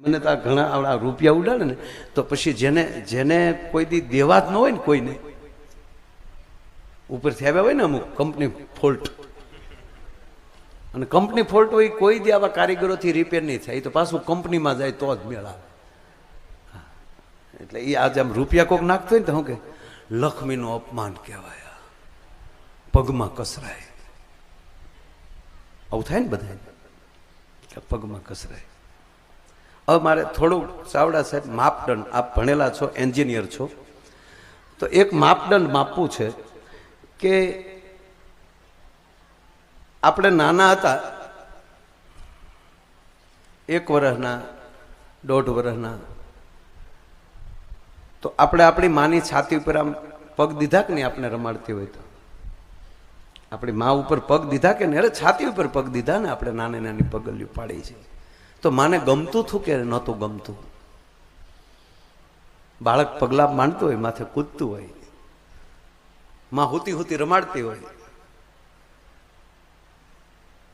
મને તો આ ઘણા આવડા રૂપિયા ઉડાડે ને, તો પછી જેને જેને કોઈ દી દેવા જ ન હોય ને કોઈને, ઉપરથી આવ્યા હોય ને અમુક કંપની ફોલ્ટ અને કંપની ફોલ્ટ હોય, કોઈ દી આવા કારીગરોથી રિપેર નહીં થાય. તો પાછું કંપનીમાં જાય તો જ મેળ. એટલે એ આજે આમ રૂપિયા કોક નાખતો હોય ને તો શું કે, લક્ષ્મીનું અપમાન કહેવાય. પગમાં કસરાય. આવું થાય ને બધા પગમાં કસરાય. હવે મારે થોડું ચાવડા સાહેબ માપદંડ, આપ ભણેલા છો, એન્જિનિયર છો. તો એક માપદંડ માપવું છે કે આપણે નાના હતા, એક વર્ષના દોઢ વર્ષના તો આપણે આપણી માની છાતી ઉપર આમ પગ દીધા કે નહીં આપણે રમાડતી હોય તો? આપણી મા ઉપર પગ દીધા કે નહીં? અરે છાતી ઉપર પગ દીધા ને આપણે નાની નાની પગલિયું પાડી છે. તો માને ગમતું હતું કે નહોતું ગમતું? બાળક પગલા માંડતું હોય, માથે કૂદતું હોય, માં હુતી હુતી રમાડતી હોય,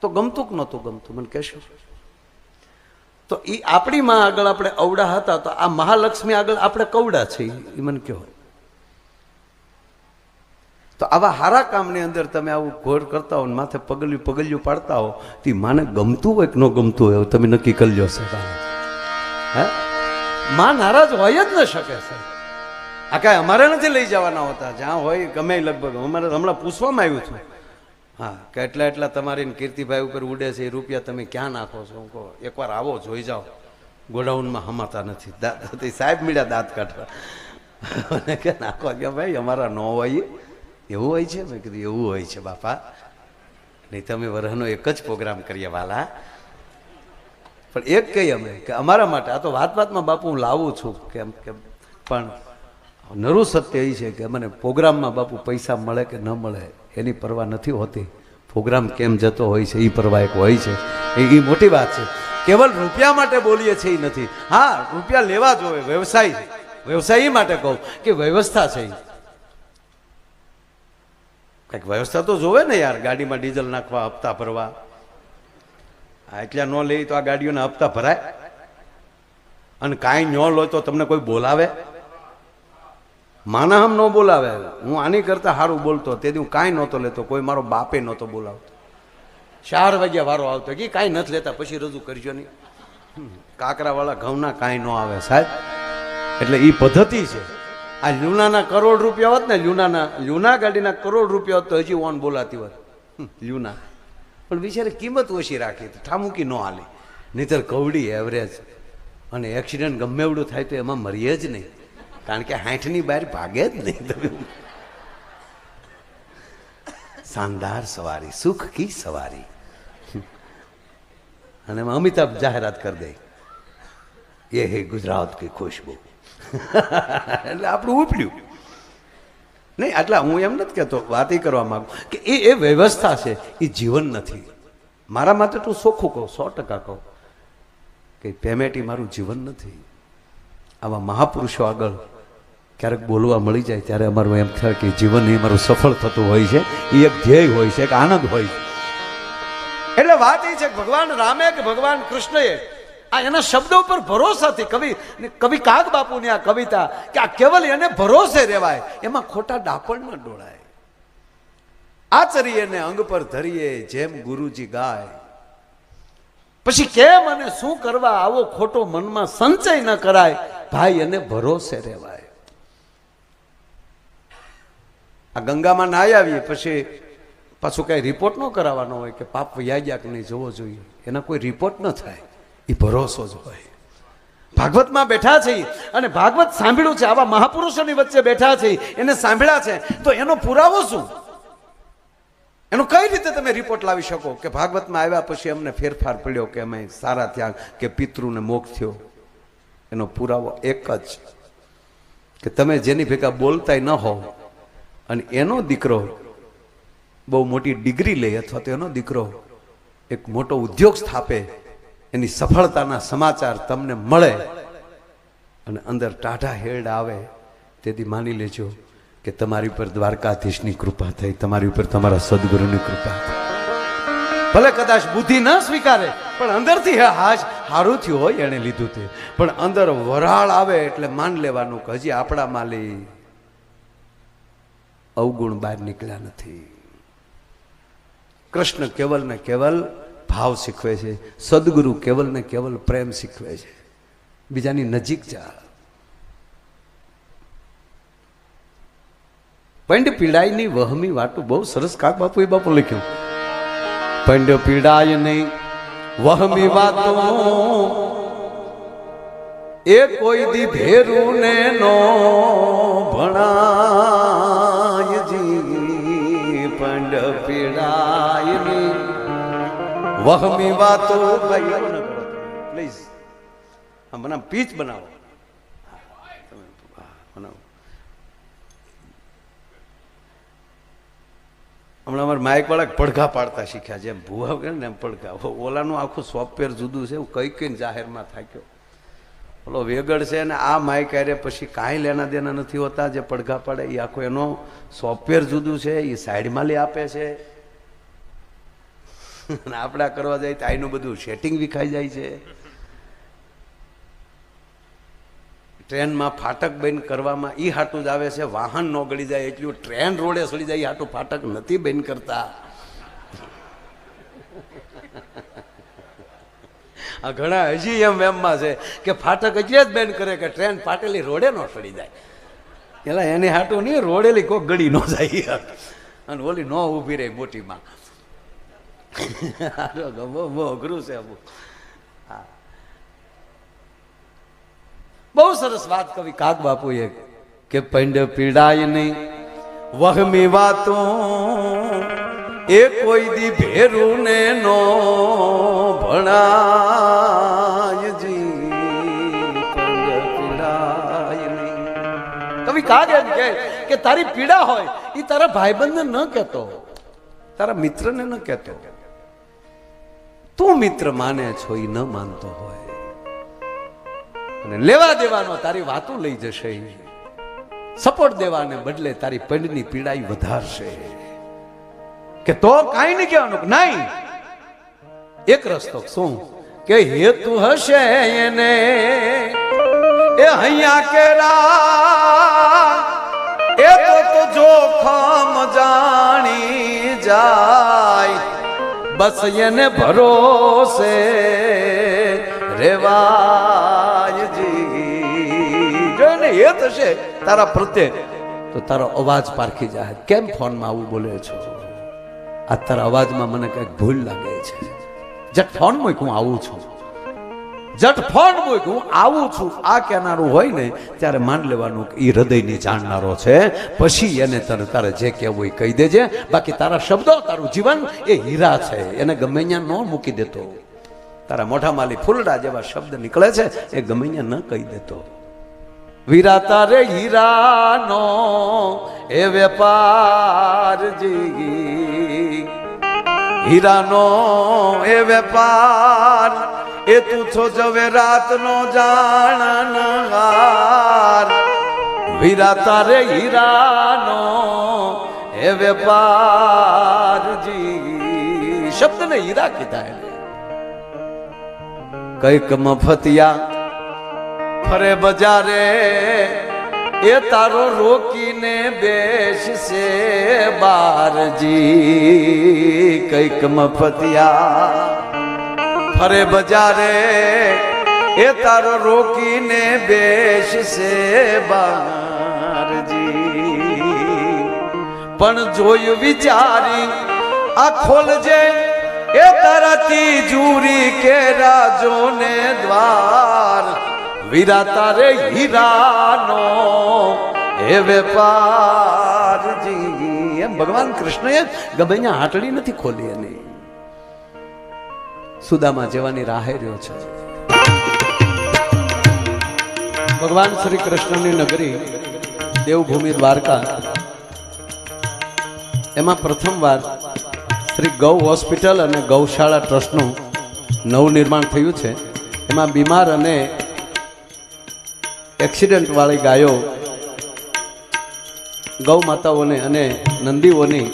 તો ગમતું કે નહોતું ગમતું? મને કહેશો. તો એ આપણી માં આગળ આપણે અવડા હતા, તો આ મહાલક્ષ્મી આગળ આપણે કવડા છે એ મને કહો. તો આવા સારા કામની અંદર તમે આવું ઘોર કરતા હો માથે પગલિયું પગલિયું પાડતા હો, તે માને ગમતું હોય કે ન ગમતું હોય તમે નક્કી કરી લો સાહેબ હે? માં નારાજ હોય જ ન શકે સાહેબ. આ કાંઈ અમારે નથી લઈ જવાના હોતા. જ્યાં હોય ગમે લગભગ. અમારે હમણાં પૂછવામાં આવ્યું છું. હા, કે એટલા એટલા તમારી કીર્તિભાઈ ઉપર ઉડે છે એ રૂપિયા તમે ક્યાં નાખો છો? હું કહો, એકવાર આવો, જોઈ જાઓ. ગોડાઉનમાં હમાતા નથી. દાંત સાહેબ મીડ્યા દાંત કાઢવા. નાખો. ભાઈ, અમારા ન હોય એવું હોય છે? મેં કીધું, એવું હોય છે બાપા. નહીં તમે વરહનો એક જ પ્રોગ્રામ કરીએ વાલા. પણ એક કહીએ અમે કે અમારા માટે, આ તો વાત વાતમાં બાપુ હું લાવું છું કેમ કે પણ નરું સત્ય એ છે કે મને પ્રોગ્રામમાં બાપુ પૈસા મળે કે ન મળે, એની પરવા નથી હોતી. પ્રોગ્રામ કેમ જતો હોય છે, એ પરવા એક હોય છે. એ મોટી વાત છે. કેવલ રૂપિયા માટે બોલીએ છીએ એ નથી. હા, રૂપિયા લેવા જોઈએ, વ્યવસાય વ્યવસાય માટે કહું કે વ્યવસ્થા છે. કંઈક વ્યવસ્થા તો જોવે ને યાર, ગાડીમાં ડીઝલ નાખવા, હપ્તા ભરવા. આ એટલા ન લે તો આ ગાડીઓના હપ્તા ભરાય. અને કાંઈ ન લો તો તમને કોઈ બોલાવે? માનાહમ ન બોલાવે. હું આની કરતા સારું બોલતો. તેથી હું કાંઈ નહોતો લેતો. કોઈ મારો બાપે નહોતો બોલાવતો. ચાર વાગ્યા વારો આવતો. કે કાંઈ નથી લેતા. પછી રજૂ કરજો નહીં. કાકરાવાળા ઘઉંના કાંઈ ન આવે સાહેબ. એટલે એ પદ્ધતિ છે. આ લ્યુનાના કરોડ રૂપિયા હોત ને, લ્યુનાના, લ્યુના ગાડીના કરોડ રૂપિયા હોત તો હજી ઓન બોલાતી હોત. લ્યુના. પણ બિચારે કિંમત ઓછી રાખી હતી, ઠામુકી ન હાલી. નહીતર કવડી એવરેજ અને એક્સિડન્ટ ગમે એવડું થાય તો એમાં મરીએ જ નહીં. કારણ કે હાઠની બહાર ભાગે જ નહીં. શાનદાર સવારી, સુખ કી સવારી. અને એમાં અમિતાભ જાહેરાત કરી દે. એ હે ગુજરાત કી ખુશ્બુ. એટલે આપણું ઉપડ્યું. નહીં, આટલા હું એમ નથી કહેતો, વાત એ કરવા માંગુ કે એ એ વ્યવસ્થા છે, એ જીવન નથી. મારા માટે તું સોખું કહું, સો ટકા કહું કે પેમેન્ટ એ મારું જીવન નથી. આવા મહાપુરુષો આગળ ક્યારેક બોલવા મળી જાય, ત્યારે અમારું એમ થાય કે જીવન એ મારું સફળ થતું હોય છે, એ એક ધ્યેય હોય છે, એક આનંદ હોય છે. એટલે વાત એ છે ભગવાન રામે કે ભગવાન કૃષ્ણએ આ એના શબ્દો પર ભરોસાથી કવિ કવિ કાગ બાપુની આ કવિતા કે આ કેવલ એને ભરોસે રહેવાય, એમાં ખોટા ડાપણ ન ડોળાય. આચરીએને અંગ પર ધરીએ, જેમ ગુરુજી ગાય. પછી કેમ અને શું કરવા આવો ખોટો મનમાં સંચય ન કરાય? ભાઈ, એને ભરોસે રહેવાય. આ ગંગામાં નાહી આવીએ, પછી પાછું કઈ રિપોર્ટ ન કરાવવાનો હોય કે પાપ વૈયા કે નહીં જોવો જોઈએ. એના કોઈ રિપોર્ટ ન થાય. એ ભરોસો જ હોય. ભાગવતમાં બેઠા છે અને ભાગવત સાંભળ્યું છે, આવા મહાપુરુષોની વચ્ચે બેઠા છે એને સાંભળ્યા છે. તો એનો પુરાવો શું? એનો કઈ રીતે તમે રિપોર્ટ લાવી શકો કે ભાગવતમાં આવ્યા પછી અમને ફેરફાર પડ્યો કે અમે સારા થયા કે પિતૃને મોક્ષ થયો? એનો પુરાવો એક જ કે તમે જેની ભેગા બોલતાય ન હોવ અને એનો દીકરો બહુ મોટી ડિગ્રી લે અથવા તો એનો દીકરો એક મોટો ઉદ્યોગ સ્થાપે એની સફળતાના સમાચાર તમને મળે અને અંદર ટાઢા હેડ આવે તેથી માની લેજો કે તમારી ઉપર દ્વારકાધીશની કૃપા થઈ, તમારી ઉપર તમારા સદગુરુની કૃપા થઈ. ભલે કદાચ બુદ્ધિ ન સ્વીકારે, પણ અંદરથી હાશ સારું થયું હોય એણે લીધું તે. પણ અંદર વરાળ આવે એટલે માન લેવાનું કે હજી આપણા માલી અવગુણ બહાર નીકળ્યા નથી. કૃષ્ણ કેવલ ને કેવલ ભાવ શીખવે છે, સદગુરુ કેવલ ને કેવલ પ્રેમ શીખવે છે. બીજાની નજીક જા. પંડ પીડાઈની વહમી વાટું બહુ સરસ કાક બાપુ એ બાપુ લખ્યું. પંડ પીડાય નહીં વહમી વાતો એ કોઈ દી ભેરું ને નો ભણાય જી પંડ પીડાય નહીં વહમી વાતો ભાઈ પ્લીઝ હા, મને પીચ બનાવો. બનાવો. હમણાં અમારે માઇકવાળા પડઘા પાડતા શીખ્યા જેમ ભૂવા કે ને એમ પડઘા. ઓલાનું આખું સોફ્ટવેર જુદું છે, એવું કઈ કઈ જાહેરમાં થાક્યો. ઓલો વેગડ છે ને આ માઇક આરે પછી કાંઈ લેના દેના નથી હોતા જે પડઘા પાડે. એ આખો એનો સોફ્ટવેર જુદું છે એ સાઈડમાં લઈ આપે છે. અને આપણે કરવા જાય તો આનું બધું સેટિંગ વિખાઈ જાય છે. ટ્રેનમાં ફાટક બંધ કરવામાં એ હાટું જ આવે છે, વાહન ન ગળી જાય એટલું ટ્રેન રોડે સડી જાય એ હાટું ફાટક નથી બંધ કરતા. આ ઘણા હજી એમ એમમાં છે કે ફાટક એટલે જ બેન કરે કે ટ્રેન ફાટેલી રોડે ન સડી જાય. પેલા એની હાટું નહીં, રોડેલી કોક ગળી ન જાય. અને ઓલી ન ઊભી રહી મોટીમાં. અઘરું છે બહુ સરસ વાત કવિ. કાક બાપુએ કે પંડ પીડાય નહીં. વહમી વાતો એ કોઈ દી ભેરું ને નો ભણાય જી. પંડ પીડાય નહીં. કવિ કાક એમ કે કે તારી પીડા હોય એ તારા ભાઈબંધને ન કહેતો. તારા મિત્રને ન કહેતો. તું મિત્ર માને છો એ ન માનતો હોય. અને લેવા દેવાનો તારી વાતો લઈ જશે. સપોર્ટ દેવાને બદલે તારી પંડની પીડાઈ વધારશે. કે તો કાંઈ નહીં કહેવાનું, નહીં. એક રસ્તો શું કે હેતુ હશે એને. એ અહીંયા કેરા, એ તો જોખમ જાણી જાય બસ એને ભરોસે રેવાયજી જો. ને એ થશે, તારા પ્રત્યે તો તારો અવાજ પારખી જાય કેમ ફોનમાં આવું બોલે છો? આ તારા અવાજમાં મને કંઈક ભૂલ લાગે છે. જટ ફોન હું આવું છું. જટ ફોન મૂક હું આવું છું, આ કહેનારું હોય ને, ત્યારે માન લેવાનું એ હૃદયની જાણનારો છે. પછી એને તને તારે જે કહેવું એ કહી દેજે. બાકી તારા શબ્દો, તારું જીવન એ હીરા છે. એને ગમે ત્યાં ન મૂકી દેતો. તારા મોઢા માલી ફૂલડા જેવા શબ્દ નીકળે છે, એ ગમે ત્યાં ન કહી દેતો. વીરા તારે હીરાનો એ વેપાર જી હીરાનો એ વેપાર એ તું છો જવે રાતનો જાણનહાર વીરા તારે હીરાનો એ વેપાર જી. શબ્દને હીરા કીધા એને. કંઈક મફતિયા ફરે બજારે, એ તારો રોકીને બેસશે બારજી કંઈક મફતિયા ફરે બજારે એ તારો રોકીને બેસશે બારજી. પણ જોયું વિચારી, આ ખોલજે, એ તારા જુરી કે રાજોને દ્વાર. વીરા તારે હીરાનો, એ વેપારજી. એમ ભગવાન કૃષ્ણએ ગમે હાટડી નથી ખોલી એની. સુદામા જેવાની રાહે રહ્યો છે. ભગવાન શ્રી કૃષ્ણની નગરી દેવભૂમિ દ્વારકા. એમાં પ્રથમવાર શ્રી ગૌ હોસ્પિટલ અને ગૌશાળા ટ્રસ્ટનું નવનિર્માણ થયું છે. એમાં બીમાર અને એક્સિડન્ટવાળી ગાયો ગૌ માતાઓને અને નંદીઓની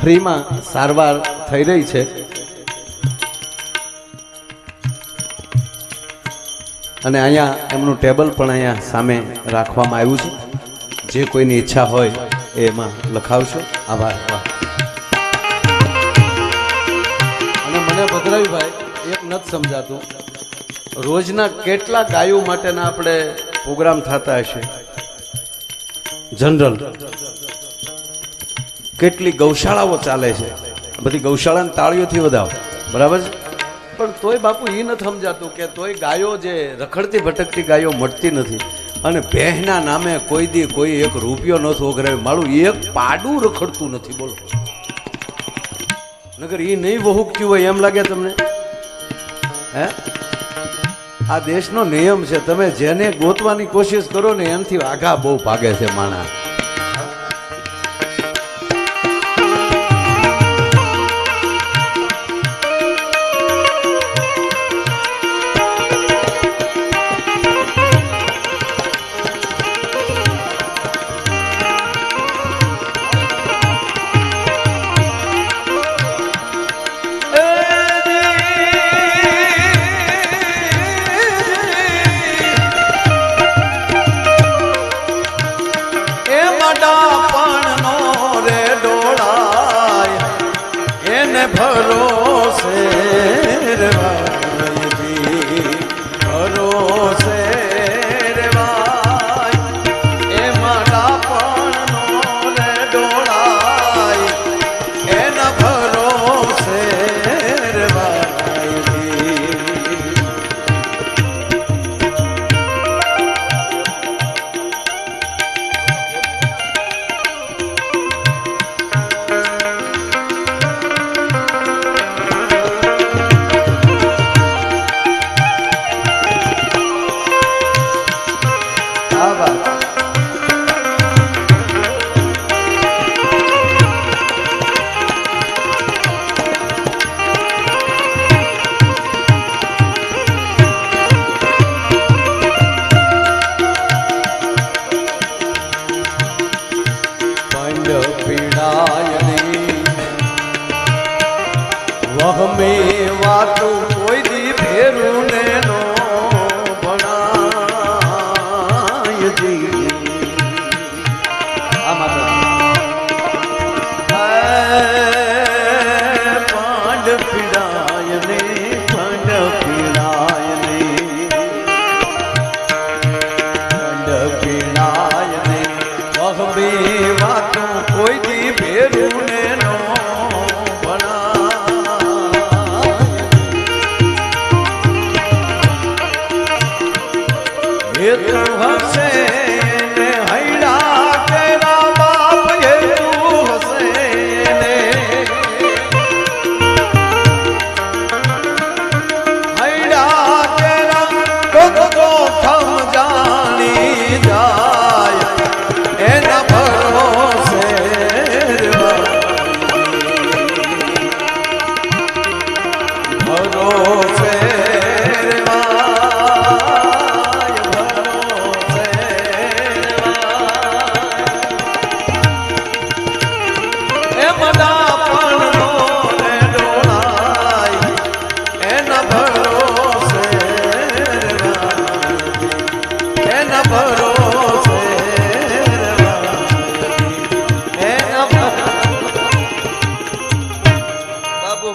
ફ્રીમાં સારવાર થઈ રહી છે. અને અહીંયા એમનું ટેબલ પણ અહીંયા સામે રાખવામાં આવ્યું છે. જે કોઈની ઈચ્છા હોય એ એમાં લખાવશો. આભાર. અને મને ભદ્રાવીભાઈ, એક નથી સમજાતું. રોજના કેટલા ગાયો માટેના આપણે પ્રોગ્રામ થતા હશે? જનરલ. કેટલી ગૌશાળાઓ ચાલે છે? બધી ગૌશાળાને તાળીઓથી વધાવો. બરાબર છે? પણ તોય બાપુ એ નથી સમજાતું કે તોય ગાયો જે રખડતી ભટકતી ગાયો મળતી નથી. અને ભેંસના નામે કોઈ દી કોઈ એક રૂપિયો નથી ઓઘરાવે મારું એક પાડું રખડતું નથી, બોલો. નગર એ નહીં વહુકતી હોય એમ લાગે તમને? હે? આ દેશનો નિયમ છે, તમે જેને ગોતવાની કોશિશ કરો ને એનાથી આઘા બહુ ભાગે છે માણા. પાંડ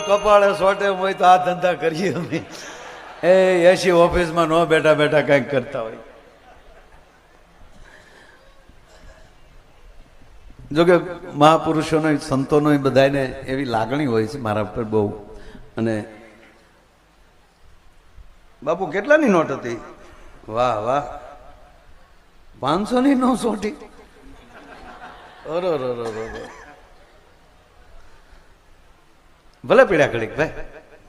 કપાળે સોટે હોય તો આ ધંધા કરીએ અમે. એ એસી ઓફિસમાં ન બેઠા બેઠા કંઈક કરતા હોય. જોકે મહાપુરુષોનો, સંતોનો બધાને એવી લાગણી હોય છે મારા પર બહુ. અને બાપુ, કેટલાની નોટ હતી? વાહ વાહ. પાંચસો ની સોટી? અરો ભલે પીડ્યા, ઘડીક ભાઈ,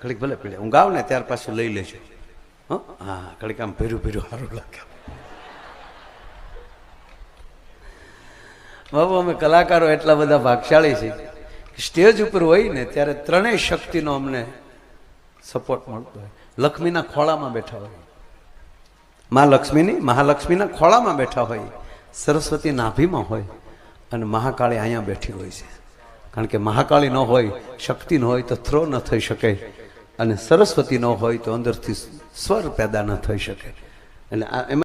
ઘડીક ભલે પીડ્યા. હું ગાવ ને ત્યાર પાછું લઈ લેજો. હા? ઘડીક આમ ભેરું ભેરું સારું લાગે બાબુ, અમે કલાકારો એટલા બધા ભાગશાળી છીએ સ્ટેજ ઉપર હોય ને, ત્યારે ત્રણેય શક્તિનો અમને સપોર્ટ મળતો હોય. લક્ષ્મીના ખોળામાં બેઠા હોય. મા લક્ષ્મીની, મહાલક્ષ્મીના ખોળામાં બેઠા હોય. સરસ્વતી નાભીમાં હોય અને મહાકાળી અહીંયા બેઠી હોય છે. કારણ કે મહાકાળી ન હોય, શક્તિ ન હોય તો થ્રો ન થઈ શકે અને સરસ્વતી ન હોય તો અંદરથી સ્વર પેદા ન થઈ શકે. એટલે આ